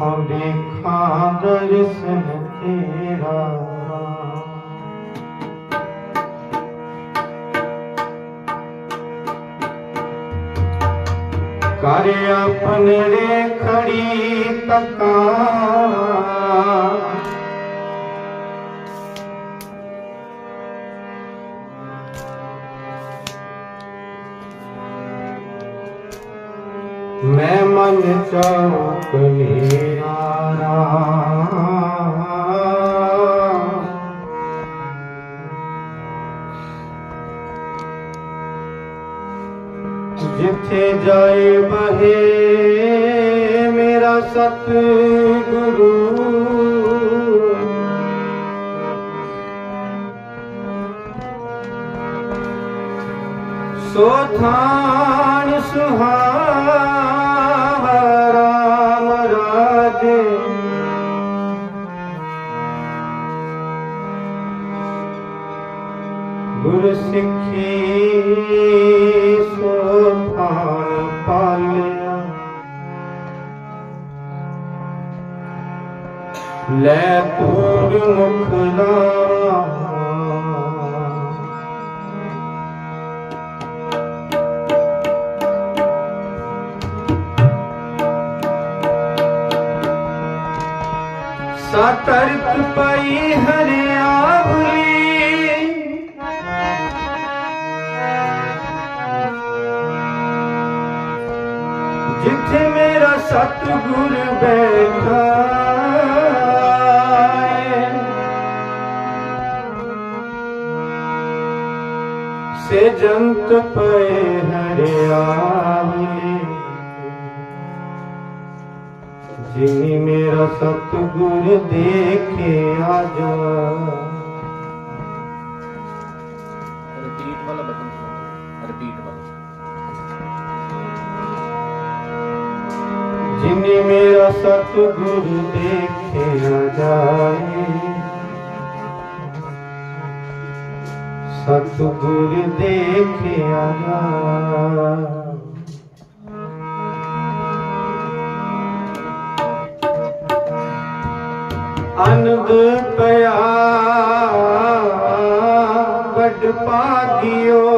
ਜਿੱਥੋਂ ਦੇਖਾਂ ਦਰਸ਼ਨ ਤੇਰਾ। ਕਰ ਆਪਣੇ ਖੜੀ ਤਕਾਂ। ਮੈਂ ਮਨ ਚੌਕ ਮੇਰਾ ਜਿੱਥੇ ਜਾਏ ਬਹੇ ਮੇਰਾ ਸਤ ਗੁਰੂ ਸੋ ਥਾਨ ਸੁਹਾਵਾ ਰਾਮ ਰਾਜੇ ਗੁਰ ਸਿੱਖੀ ਸੋ ਥਾਨ ਪਾਲਿਆ। ਲੈ ਤੂਰ ਮੁਖ ਲਾਵਾ ਸਤਰਕ ਪਈ ਹਰਿਆਵਲੀ ਜਿੱਥੇ ਮੇਰਾ ਸਤਿਗੁਰ ਬੈਠਾ ਸੇ ਜੰਤ ਪਏ ਹਰਿਆਵਲੀ ਜਿਨੀ ਮੇਰਾ ਸਤਿਗੁਰ ਦੇਖਿਆ ਜਾ ਰਿਪੀਟ ਵਾਲਾ ਬਟਨ ਰਿਪੀਟ ਵਾਲਾ। ਜਿਨੀ ਮੇਰਾ ਸਤਿਗੁਰ ਦੇਖਿਆ ਜਾਏ। ਸਤਿਗੁਰ ਦੇਖਿਆ ਜਾਏ। ਅਨੰਦ ਪਿਆ ਵੱਡ ਭਾਗਿਓ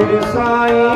Ele sai.